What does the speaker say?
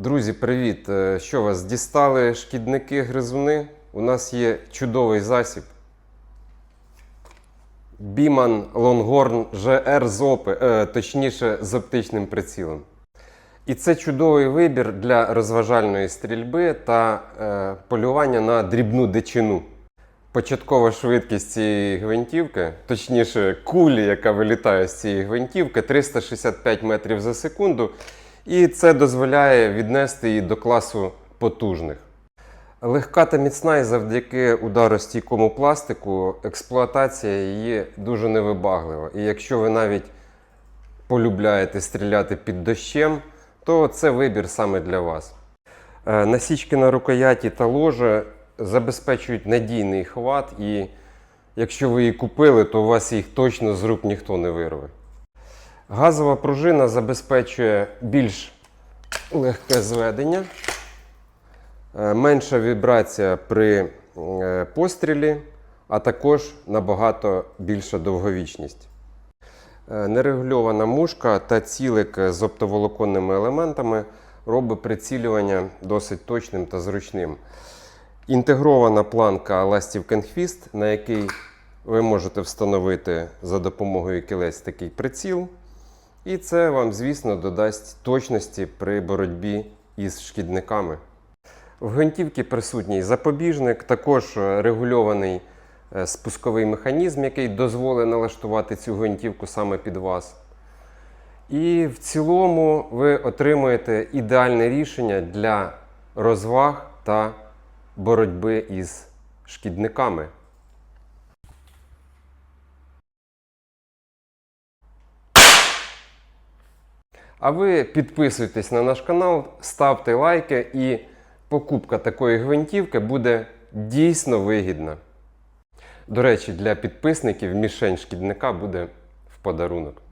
Друзі, привіт! Е, Що вас дістали шкідники гризуни? У нас є чудовий засіб. Біман Лонгорн GR з опи, е, точніше з оптичним прицілом. І це чудовий вибір для розважальної стрільби та е, полювання на дрібну дичину. Початкова швидкість цієї гвинтівки, точніше, кулі, яка вилітає з цієї гвинтівки, 365 метрів за секунду. І це дозволяє віднести її до класу потужних. Легка та міцна і завдяки ударостійкому пластику експлуатація її дуже невибаглива. І якщо ви навіть полюбляєте стріляти під дощем, то це вибір саме для вас. Е, Насічки на рукояті та ложе забезпечують надійний хват, і якщо ви її купили, то у вас їх точно з рук ніхто не вирве. Газова пружина забезпечує більш легке зведення, е, менша вібрація при е, пострілі, а також набагато більша довговічність. Е, Нерегульована мушка та цілик з оптоволоконними елементами робить прицілювання досить точним та зручним. Інтегрована планка ластівкенхвіст, на який ви можете встановити за допомогою кілець такий приціл. І це вам, звісно, додасть точності при боротьбі із шкідниками. В гвинтівці присутній запобіжник, також е, регульований е, спусковий механізм, який дозволить налаштувати цю гвинтівку саме під вас. І в цілому ви отримуєте ідеальне рішення для розваг та боротьби із шкідниками. А ви підписуйтесь на наш канал, ставте лайки, і покупка такої гвинтівки буде дійсно вигідна. До речі, для підписників мішень шкідника буде в подарунок.